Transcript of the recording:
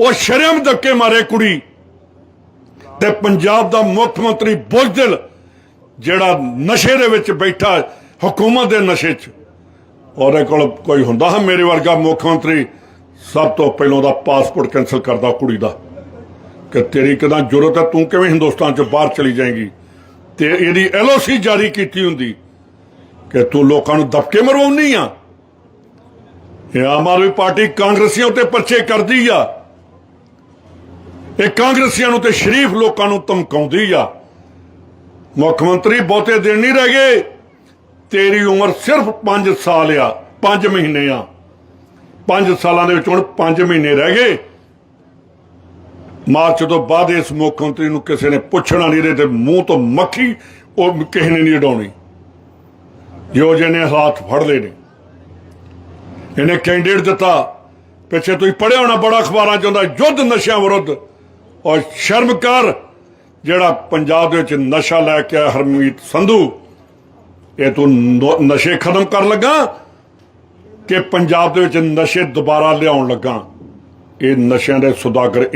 ਉਹ ਸ਼ਰਮ ਧੱਕੇ ਮਾਰੇ ਕੁੜੀ। ਤੇ ਪੰਜਾਬ ਦਾ ਮੁੱਖ ਮੰਤਰੀ ਬੁਜ਼ਦਿਲ ਜਿਹੜਾ ਨਸ਼ੇ ਦੇ ਵਿੱਚ ਬੈਠਾ ਹਕੂਮਤ ਦੇ ਨਸ਼ੇ 'ਚ। ਉਹਦੇ ਕੋਲ ਕੋਈ ਹੁੰਦਾ ਹੈ ਮੇਰੇ ਵਰਗਾ ਮੁੱਖ ਮੰਤਰੀ? ਸਭ ਤੋਂ ਪਹਿਲਾਂ ਦਾ ਪਾਸਪੋਰਟ ਕੈਨਸਲ ਕਰਦਾ ਕੁੜੀ ਦਾ। ਕਿ ਤੇਰੀ ਕਿਦਾਂ ਜ਼ਰੂਰਤ ਹੈ, ਤੂੰ ਕਿਵੇਂ ਹਿੰਦੁਸਤਾਨ 'ਚ ਬਾਹਰ ਚਲੀ ਜਾਏਗੀ? ਤੇ ਇਹਦੀ ਐਲਓਸੀ ਜਾਰੀ ਕੀਤੀ ਹੁੰਦੀ। ਕਿ ਤੂੰ ਲੋਕਾਂ ਨੂੰ ਦਬਕੇ ਮਰਵਾਉਣੀ ਆ। ਇਹ ਆਮ ਆਦਮੀ ਪਾਰਟੀ ਕਾਂਗਰਸੀਆਂ ਉੱਤੇ ਪਰਚੇ ਕਰਦੀ ਆ। ਇਹ ਕਾਂਗਰਸੀਆਂ ਨੂੰ ਤੇ ਸ਼ਰੀਫ ਲੋਕਾਂ ਨੂੰ ਧਮਕਾਉਂਦੀ ਆ। ਮੁੱਖ ਮੰਤਰੀ ਬਹੁਤੇ ਦਿਨ ਨਹੀਂ ਰਹਿ ਗਏ। ਤੇਰੀ ਉਮਰ ਸਿਰਫ 5 ਸਾਲ ਆ 5 ਮਹੀਨੇ ਆ। 5 ਸਾਲਾਂ ਦੇ ਵਿੱਚ ਹੁਣ 5 ਮਹੀਨੇ ਰਹਿ ਗਏ। ਮਾਰਚ ਤੋਂ ਬਾਅਦ ਇਸ ਮੁੱਖ ਮੰਤਰੀ ਨੂੰ ਕਿਸੇ ਨੇ ਪੁੱਛਣਾ ਨਹੀਂ, ਇਹਦੇ ਤੇ ਮੂੰਹ ਤੋਂ ਮੱਖੀ ਉਹ ਕਿਸੇ ਨੇ ਨਹੀਂ ਉਡਾਉਣੀ। ਜੋ ਜਿਹਨੇ ਹਾਲਾਤ ਫੜ ਲਏ ਨੇ। ਇਹਨੇ ਕੈਂਡੀਡੇਟ ਦਿੱਤਾ। ਪਿੱਛੇ ਤੁਸੀਂ ਪੜਿਆ ਹੋਣਾ ਬੜਾ ਅਖਬਾਰਾਂ ਚ ਹੁੰਦਾ ਯੁੱਧ ਨਸ਼ਿਆਂ ਵਿਰੁੱਧ। ਔਰ ਸ਼ਰਮ ਕਰ ਜਿਹੜਾ ਪੰਜਾਬ ਦੇ ਵਿੱਚ ਨਸ਼ਾ ਲੈ ਕੇ ਆਇਆ ਹਰਮੀਤ ਸੰਧੂ। ਇਹ ਤੂੰ ਨਸ਼ੇ ਖਤਮ ਕਰਨ ਲੱਗਾ ਕਿ ਪੰਜਾਬ ਦੇ ਵਿੱਚ ਨਸ਼ੇ ਦੁਬਾਰਾ ਲਿਆਉਣ ਲੱਗਾ? ਇਹ ਨਸ਼ਿਆਂ ਦੇ ਸੁਦਾਗਰ